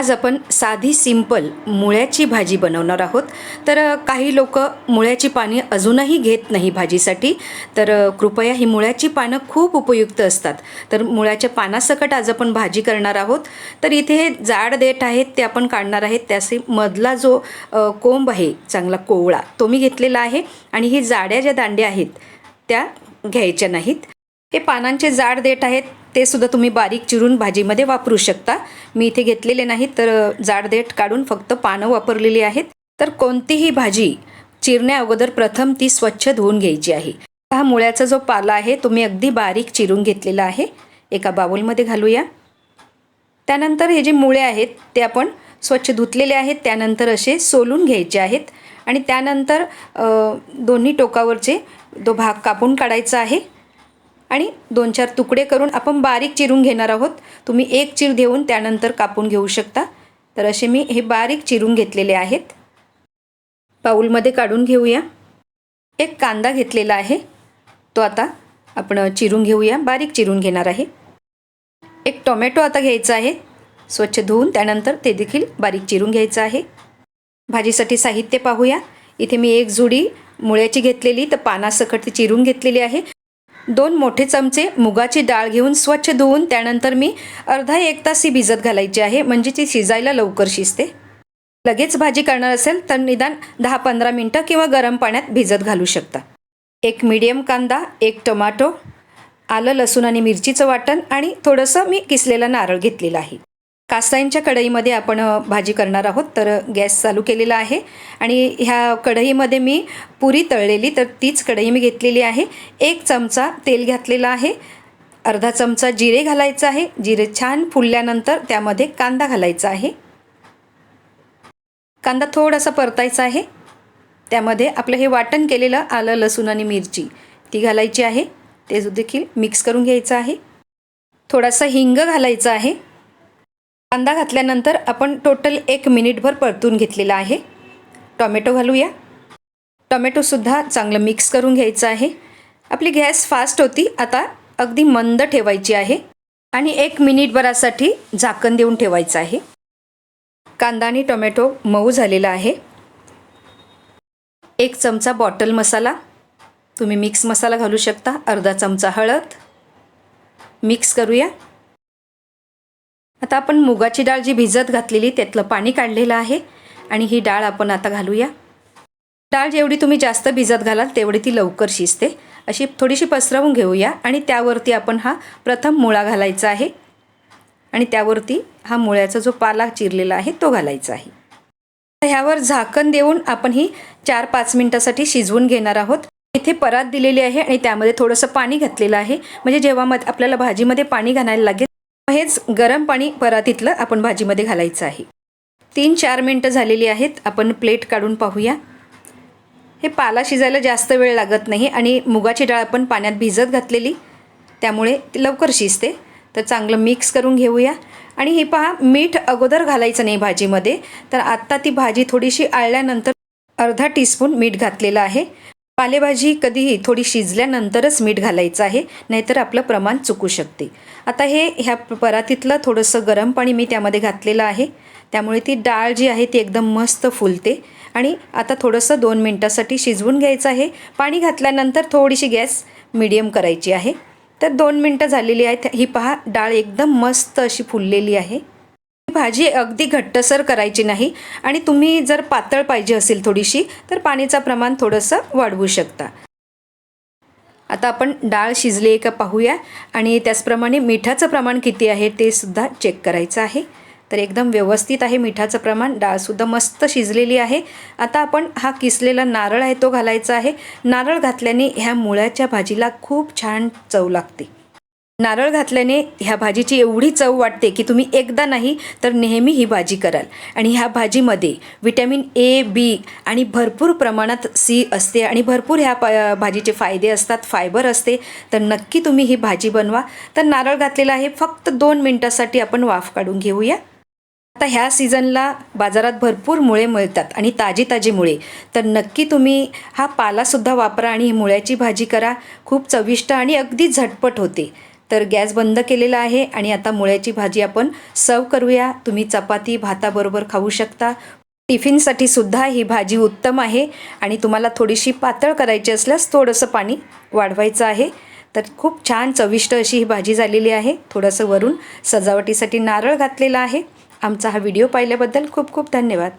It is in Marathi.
आज आपण साधी सिंपल मुळ्याची भाजी बनवणार आहोत. तर काही लोक मुळ्याची पाने अजूनही घेत नाही भाजीसाठी. तर कृपया ही मुळ्याची पानं खूप उपयुक्त असतात. तर मुळ्याच्या पानासकट आज आपण भाजी करणार आहोत. तर इथे हे जाड देठ आहेत ते आपण काढणार आहेत. त्याचे मधला जो कोंब आहे चांगला कोवळा तो मी घेतलेला आहे. आणि ही जाड्या ज्या दांड्या आहेत त्या घ्यायच्या नाहीत. हे पानांचे जाड देठ आहेत ते सुद्धा तुम्ही बारीक चिरून भाजीमध्ये वापरू शकता. मी इथे घेतलेले नाहीत तर जाडदेठ जाड देठ काढून फक्त पानं वापरलेली आहेत. तर कोणतीही भाजी चिरण्या अगोदर प्रथम ती स्वच्छ धुवून घ्यायची आहे. हा मुळ्याचा जो पाला आहे तो मी अगदी बारीक चिरून घेतलेला आहे. एका बाउलमध्ये घालूया. त्यानंतर हे जे मुळे आहेत ते आपण स्वच्छ धुतलेले आहेत. त्यानंतर असे सोलून घ्यायचे आहेत. आणि त्यानंतर दोन्ही टोकावरचे तो भाग कापून काढायचा आहे. आणि दोन चार तुकडे करून आपण बारीक चिरून घेणार आहोत. तुम्ही एक चीर देऊन त्यानंतर कापून घेऊ शकता. तर असे मी हे बारीक चिरून घेतलेले आहेत. बाऊलमध्ये काढून घेऊया. एक कांदा घेतलेला आहे. तो आता आपण चिरून घेऊया. बारीक चिरून घेणार आहे. एक टोमॅटो आता घ्यायचा आहे. स्वच्छ धुवून त्यानंतर ते देखील बारीक चिरून घ्यायचं आहे. भाजीसाठी साहित्य पाहूया. इथे मी एक जुडी मुळ्याची घेतलेली तर पानासकट ती चिरून घेतलेली आहे. दोन मोठे चमचे मुगाची डाळ घेऊन स्वच्छ धुवून त्यानंतर मी अर्धा एक तास ही भिजत घालायची आहे. म्हणजे ती शिजायला लवकर शिजते. लगेच भाजी करणार असेल तर निदान दहा पंधरा मिनटं किंवा गरम पाण्यात भिजत घालू शकता. एक मीडियम कांदा एक टोमॅटो आलं लसूण आणि मिरचीचं वाटण आणि थोडंसं मी किसलेला नारळ घेतलेला आहे. कासाईंच्या कढईमध्ये आपण भाजी करणार आहोत. तर गॅस चालू केलेला आहे. आणि ह्या कढईमध्ये मी पुरी तळलेली तर तीच कढई मी घेतलेली आहे. एक चमचा तेल घातलेला आहे. अर्धा चमचा जिरे घालायचं आहे. जिरे छान फुलल्यानंतर त्यामध्ये कांदा घालायचा आहे. कांदा थोडासा परतायचा आहे. त्यामध्ये आपलं हे वाटण केलेलं आलं लसूण आणि मिरची ती घालायची आहे. ते देखील मिक्स करून घ्यायचं आहे. थोडासा हिंग घालायचा आहे. कांदा घातल्यानंतर आपण टोटल एक मिनिटभर परतून घेतलेला आहे. टॉमॅटो घालूया. टॉमॅटोसुद्धा चांगलं मिक्स करून घ्यायचं आहे. आपली गॅस फास्ट होती आता अगदी मंद ठेवायची आहे आणि एक मिनिटभरासाठी झाकण देऊन ठेवायचं आहे. कांदा आणि टोमॅटो मऊ झालेला आहे. एक चमचा बॉटल मसाला. तुम्ही मिक्स मसाला घालू शकता अर्धा चमचा हळद. मिक्स करूया. आता आपण मुगाची डाळ जी भिजत घातलेली त्यातलं पाणी काढलेलं आहे आणि ही डाळ आपण आता घालूया. डाळ जेवढी तुम्ही जास्त भिजत घालाल तेवढी ती लवकर शिजते. अशी थोडीशी पसरवून घेऊया आणि त्यावरती आपण हा प्रथम मुळा घालायचा आहे. आणि त्यावरती हा मुळ्याचा जो पाला चिरलेला आहे तो घालायचा आहे. ह्यावर झाकण देऊन आपण ही चार पाच मिनटासाठी शिजवून घेणार आहोत. इथे परात दिलेली आहे आणि त्यामध्ये थोडंसं पाणी घातलेलं आहे. म्हणजे जेव्हा मग आपल्याला भाजीमध्ये पाणी घालायला लागेल हेच गरम पाणी परातीतलं आपण भाजीमध्ये घालायचं आहे. तीन चार मिनटं झालेली आहेत आपण प्लेट काढून पाहूया. हे पाला शिजायला जास्त वेळ लागत नाही आणि मुगाची डाळ आपण पाण्यात भिजत घातलेली त्यामुळे ती लवकर शिजते. तर चांगलं मिक्स करून घेऊया. आणि हे पहा मीठ अगोदर घालायचं नाही भाजीमध्ये तर आत्ता ती भाजी थोडीशी आळल्यानंतर अर्धा टीस्पून मीठ घातलेलं आहे. पालेभाजी कधीही थोडी शिजल्यानंतरच मीठ घालायचं आहे नाहीतर आपलं प्रमाण चुकू शकते. आता हे ह्या परातीतलं थोडंसं गरम पाणी मी त्यामध्ये घातलेलं आहे. त्यामुळे ती डाळ जी आहे ती एकदम मस्त फुलते. आणि आता थोडंसं दोन मिनटासाठी शिजवून घ्यायचं आहे. पाणी घातल्यानंतर थोडीशी गॅस मिडियम करायची आहे. तर दोन मिनटं झालेली आहेत. ही पहा डाळ एकदम मस्त अशी फुललेली आहे. भाजी अगदी घट्टसर करायची नाही आणि तुम्ही जर पातळ पाहिजे असेल थोडीशी तर पाणीचं प्रमाण थोडंसं वाढवू शकता. आता आपण डाळ शिजली आहे का पाहूया आणि त्याचप्रमाणे मिठाचं प्रमाण किती आहे ते सुद्धा चेक करायचं आहे. तर एकदम व्यवस्थित आहे मिठाचं प्रमाण डाळसुद्धा मस्त शिजलेली आहे. आता आपण हा किसलेला नारळ आहे तो घालायचा आहे. नारळ घातल्याने ह्या मुळ्याच्या भाजीला खूप छान चव लागते. नारळ घातल्याने ह्या भाजीची एवढी चव वाटते की तुम्ही एकदा नाही तर नेहमी ही भाजी कराल. आणि ह्या भाजीमध्ये विटॅमिन ए बी आणि भरपूर प्रमाणात सी असते आणि भरपूर ह्या प भाजीचे फायदे असतात फायबर असते. तर नक्की तुम्ही ही भाजी बनवा. तर नारळ घातलेला आहे. फक्त दोन मिनटासाठी आपण वाफ काढून घेऊया. आता ह्या सीझनला बाजारात भरपूर मुळे मिळतात आणि ताजी ताजी मुळे तर नक्की तुम्ही हा पालासुद्धा वापरा आणि मुळ्याची भाजी करा. खूप चविष्ट आणि अगदी झटपट होते. तर गॅस बंद केलेला आहे आणि आता मुळ्याची भाजी आपण सर्व करूया. तुम्ही चपाती भाताबरोबर खाऊ शकता. टिफिनसाठी सुद्धा ही भाजी उत्तम आहे आणि तुम्हाला थोडीशी पातळ करायची असल्यास थोडंसं पाणी वाढवायचं आहे. तर खूप छान चविष्ट अशी ही भाजी झालेली आहे. थोडंसं वरून सजावटीसाठी नारळ घातलेला आहे. आमचा हा व्हिडिओ पाहिल्याबद्दल खूप खूप धन्यवाद.